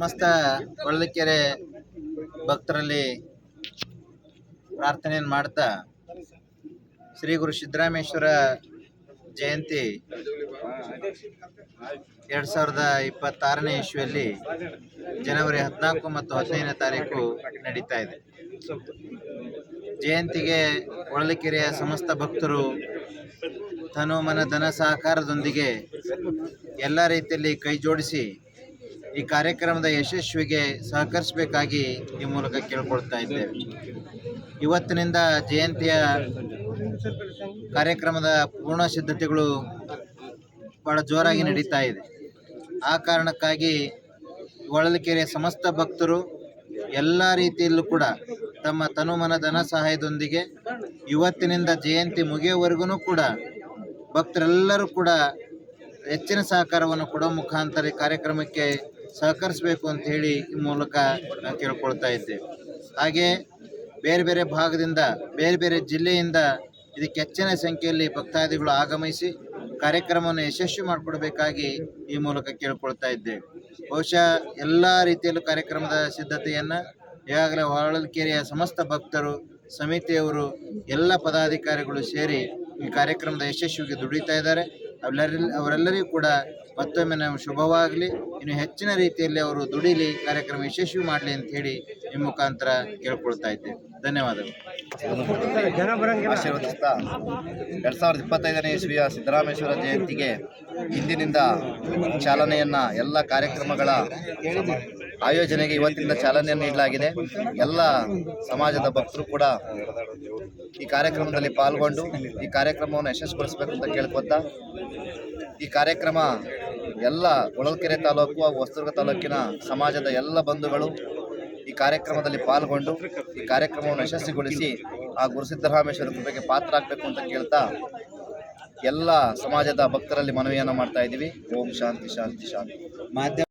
ಸಮಸ್ತ ಹೊಳಲಿಕೆರೆ ಭಕ್ತರಲ್ಲಿ ಪ್ರಾರ್ಥನೆಯನ್ನು ಮಾಡ್ತಾ ಶ್ರೀ ಗುರು ಸಿದ್ದರಾಮೇಶ್ವರ ಜಯಂತಿ ಎರಡು ಸಾವಿರದ ಇಪ್ಪತ್ತಾರನೇ ಇಸ್ವಿಯಲ್ಲಿ ಜನವರಿ ಹದಿನಾಲ್ಕು ಮತ್ತು ಹದಿನೈದನೇ ತಾರೀಕು ನಡೀತಾ ಇದೆ. ಜಯಂತಿಗೆ ಹೊಳಲಿಕೆರೆಯ ಸಮಸ್ತ ಭಕ್ತರು ತನು ಮನ, ಧನ, ಸಹಕಾರದೊಂದಿಗೆ ಎಲ್ಲ ರೀತಿಯಲ್ಲಿ ಕೈ ಜೋಡಿಸಿ ಈ ಕಾರ್ಯಕ್ರಮದ ಯಶಸ್ವಿಗೆ ಸಹಕರಿಸಬೇಕಾಗಿ ಈ ಮೂಲಕ ಕೇಳ್ಕೊಳ್ತಾ ಇದ್ದೇವೆ. ಇವತ್ತಿನಿಂದ ಜಯಂತಿಯ ಕಾರ್ಯಕ್ರಮದ ಪೂರ್ಣ ಸಿದ್ಧತೆಗಳು ಬಹಳ ಜೋರಾಗಿ ನಡೀತಾ ಇದೆ. ಆ ಕಾರಣಕ್ಕಾಗಿ ಹೊಳಲಿಕೆರೆಯ ಸಮಸ್ತ ಭಕ್ತರು ಎಲ್ಲ ರೀತಿಯಲ್ಲೂ ಕೂಡ ತಮ್ಮ ತನು ಮನ ಧನ ಸಹಾಯದೊಂದಿಗೆ ಇವತ್ತಿನಿಂದ ಜಯಂತಿ ಮುಗಿಯುವವರೆಗೂ ಕೂಡ ಭಕ್ತರೆಲ್ಲರೂ ಕೂಡ ಹೆಚ್ಚಿನ ಸಹಕಾರವನ್ನು ಕೊಡೋ ಮುಖಾಂತರ ಕಾರ್ಯಕ್ರಮಕ್ಕೆ ಸಹಕರಿಸಬೇಕು ಅಂತ ಹೇಳಿ ಈ ಮೂಲಕ ನಾನು ಕೇಳ್ಕೊಳ್ತಾ ಇದ್ದೇವೆ ಹಾಗೆ ಬೇರೆ ಬೇರೆ ಭಾಗದಿಂದ, ಬೇರೆ ಬೇರೆ ಜಿಲ್ಲೆಯಿಂದ ಇದಕ್ಕೆ ಹೆಚ್ಚಿನ ಸಂಖ್ಯೆಯಲ್ಲಿ ಭಕ್ತಾದಿಗಳು ಆಗಮಿಸಿ ಕಾರ್ಯಕ್ರಮವನ್ನು ಯಶಸ್ವಿ ಮಾಡಿಕೊಡ್ಬೇಕಾಗಿ ಈ ಮೂಲಕ ಕೇಳ್ಕೊಳ್ತಾ ಇದ್ದೇವೆ ಬಹುಶಃ ಎಲ್ಲ ರೀತಿಯಲ್ಲೂ ಕಾರ್ಯಕ್ರಮದ ಸಿದ್ಧತೆಯನ್ನು ಈಗಾಗಲೇ ಹೊಳಲ್ಕೆರೆಯ ಸಮಸ್ತ ಭಕ್ತರು, ಸಮಿತಿಯವರು, ಎಲ್ಲ ಪದಾಧಿಕಾರಿಗಳು ಸೇರಿ ಈ ಕಾರ್ಯಕ್ರಮದ ಯಶಸ್ವಿಗೆ ದುಡಿತಾ ಇದ್ದಾರೆ. ಅವರೆಲ್ಲ ಅವರೆಲ್ಲರಿಗೂ ಕೂಡ ಮತ್ತೊಮ್ಮೆ ನಾವು ಶುಭವಾಗಲಿ. ಇನ್ನು ಹೆಚ್ಚಿನ ರೀತಿಯಲ್ಲಿ ಅವರು ದುಡಿಲಿ, ಕಾರ್ಯಕ್ರಮ ಯಶಸ್ವಿ ಮಾಡಲಿ ಅಂತ ಹೇಳಿ ನಿಮ್ಮ ಮುಖಾಂತರ ಕೇಳ್ಕೊಳ್ತಾ ಇದ್ದೇವೆ ಧನ್ಯವಾದಗಳು. ಆಶೀರ್ವದಿಸ್ತಾ ಎರಡು ಸಾವಿರದ ಇಪ್ಪತ್ತೈದನೇ ಇಸ್ವಿಯ ಸಿದ್ದರಾಮೇಶ್ವರ ಜಯಂತಿಗೆ ಇಂದಿನಿಂದ ಚಾಲನೆಯನ್ನ ಎಲ್ಲ ಕಾರ್ಯಕ್ರಮಗಳ ಆಯೋಜನೆಗೆ ಇವತ್ತಿನಿಂದ ಚಾಲನೆಯನ್ನು ನೀಡಲಾಗಿದೆ. ಎಲ್ಲ ಸಮಾಜದ ಭಕ್ತರು ಕೂಡ ಈ ಕಾರ್ಯಕ್ರಮದಲ್ಲಿ ಪಾಲ್ಗೊಂಡು ಈ ಕಾರ್ಯಕ್ರಮವನ್ನು ಯಶಸ್ವಿಗೊಳಿಸಬೇಕು ಅಂತ ಕೇಳ್ಕೊತಾ, ಈ ಕಾರ್ಯಕ್ರಮ ಎಲ್ಲ ಹೊಳಲ್ಕೆರೆ ತಾಲೂಕು ಹಾಗೂ ಹೊಸದುರ್ಗ ತಾಲೂಕಿನ ಸಮಾಜದ ಎಲ್ಲ ಬಂಧುಗಳು ಈ ಕಾರ್ಯಕ್ರಮದಲ್ಲಿ ಪಾಲ್ಗೊಂಡು ಈ ಕಾರ್ಯಕ್ರಮವನ್ನು ಯಶಸ್ವಿಗೊಳಿಸಿ ಆ ಗುರುಸಿದ್ದರಾಮೇಶ್ವರ ಕೃಪೆಗೆ ಪಾತ್ರ ಆಗಬೇಕು ಅಂತ ಕೇಳ್ತಾ ಎಲ್ಲ ಸಮಾಜದ ಭಕ್ತರಲ್ಲಿ ಮನವಿಯನ್ನು ಮಾಡ್ತಾ ಇದ್ದೀವಿ. ಓಂ ಶಾಂತಿ ಶಾಂತಿ ಶಾಂತಿ. ಮಾಧ್ಯಮ